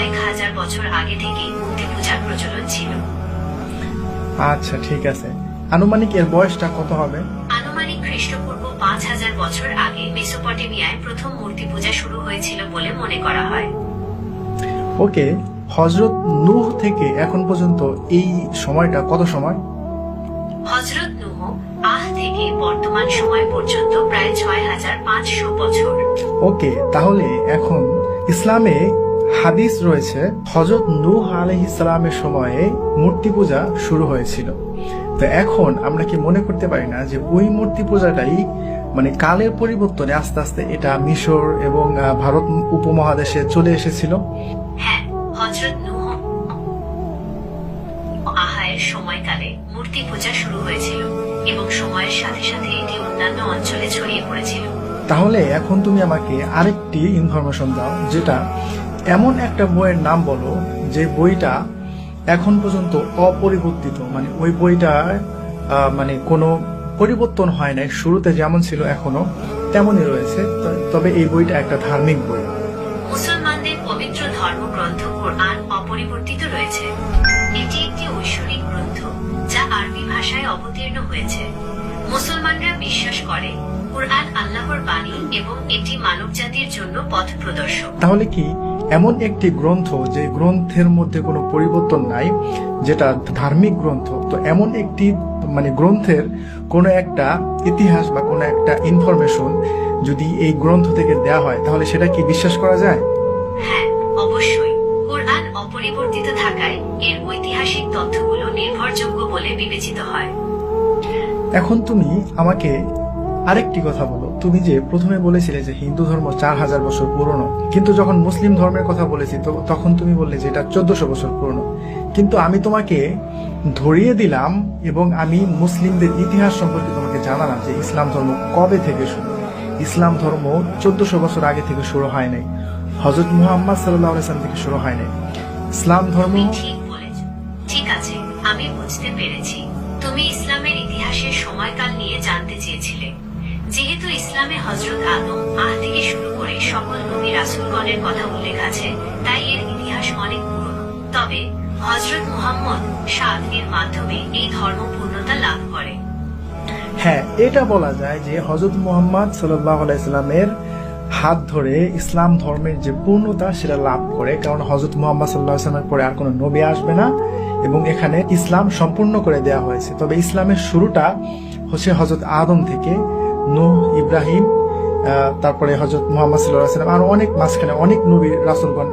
কয়েক হাজার বছর আগে থেকেই মূর্তি পূজার প্রচলন ছিল। আচ্ছা ঠিক আছে। আনুমানিক এর বয়সটা কত হবে? আনুমানিক খ্রিস্টপূর্ব পাঁচ হাজার বছর আগে মেসোপটেমিয়ায় প্রথম মূর্তি পূজা শুরু হয়েছিল বলে মনে করা হয়। ওকে হজরত নূহ থেকে এখন পর্যন্ত এই সময়টা কত সময়? হজরত নুহ আহ থেকে বর্তমান সময় পর্যন্ত প্রায় ছয় হাজার পাঁচশো বছর। ওকে তাহলে এখন ইসলামে হাদিস রয়েছে হজরত নূহ আলহিসালামের সময়ে মূর্তি পূজা শুরু হয়েছিল। তো এখন আমরা কি মনে করতে পারি না যে ওই মূর্তি পূজাটাই মানে কালের পরিবর্তনে আস্তে আস্তে এটা মিশর এবং ভারত উপমহাদেশে চলে এসেছিল? হ্যাঁ হজরত নুহ আহায়ের সময়কালে মূর্তি পূজা শুরু হয়েছিল এবং সময়ের সাথে সাথে এটি অন্যান্য অঞ্চলে ছড়িয়ে পড়েছিল। তাহলে এখন তুমি আমাকে আরেকটি ইনফরমেশন দাও যেটা এমন একটা বইয়ের নাম বলো যে বইটা এখন পর্যন্ত অপরিবর্তিত মানে ওই বইটা মানে কোনো পরিবর্তন হয় নাই শুরুতে যেমন ছিল এখনও তেমনই রয়েছে। তবে এই বইটা একটা ধার্মিক বই। মুসলমানদের পবিত্র ধর্মগ্রন্থ কোরআন অপরিবর্তিত রয়েছে। এটি একটি ঐশ্বরিক গ্রন্থ যা আরবি ভাষায় অবতীর্ণ হয়েছে। মুসলমানরা বিশ্বাস করে কোরআন আল্লাহর বাণী এবং এটি মানবজাতির জন্য পথ প্রদর্শক। তাহলে কি এমন একটি গ্রন্থ যে গ্রন্থের মধ্যে কোনো পরিবর্তন নাই যেটা ধার্মিক গ্রন্থ তো এমন একটি মানে গ্রন্থের কোনো একটা ইতিহাস বা কোনো একটা ইনফরমেশন যদি এই গ্রন্থ থেকে দেয়া হয় তাহলে সেটা কি বিশ্বাস করা যায়? হ্যাঁ অবশ্যই। কোরআন অপরিবর্তিত থাকায় এর ঐতিহাসিক তথ্যগুলো নির্ভরযোগ্য বলে বিবেচিত হয়। এখন তুমি আমাকে আরেকটি কথা বলো। তুমি যে প্রথমে বলেছিলে যে হিন্দু ধর্ম চার হাজার বছর পুরনো, কিন্তু যখন মুসলিম ধর্মের কথা বলেছি তখন তুমি বললে যে এটা চোদ্দশো বছর পুরনো। কিন্তু আমি তোমাকে ধরিয়ে দিলাম এবং আমি মুসলিমদের ইতিহাস সম্পর্কে তোমাকে জানালাম যে ইসলাম ধর্ম কবে থেকে শুরু। ইসলাম ধর্ম চোদ্দশো বছর আগে থেকে শুরু হয় নাই। হজরত মুহাম্মদ সাল্লাহ থেকে শুরু হয় নাই। ইসলাম ধর্ম ঠিক আছে, আমি বুঝতে পেরেছি। তুমি ইসলামের ইতিহাসের সময়কাল নিয়ে জানতে চেয়েছিলে। যেহেতু ইসলামে হজরত আদম আহ থেকে শুরু করে সকল নবী রাসুলগণের কথা উল্লেখ আছে, তাই এর ইতিহাস অনেক পুরনো। তবে হজরত মুহাম্মদ সাদ এর মাধ্যমে এই ধর্ম পূর্ণতা লাভ করে। হ্যাঁ এটা বলা যায় যে হজরত মোহাম্মদ আলাইস্লামের হাত ধরে ইসলাম ধর্মের যে পূর্ণতা, সেটা লাভ করে। কারণ হজরত মোহাম্মদ সাল্লাহ পরে আর কোনো নবী আসবে না এবং এখানে ইসলাম সম্পূর্ণ করে দেওয়া হয়েছে। তবে ইসলামের শুরুটা হচ্ছে হজরত আদম থেকে। ইব্রাহিম তারপরে হজরত মোহাম্মদ সাল্লাহ সাল্লাম আর অনেক মাঝখানে অনেক নবী রাসুলগণ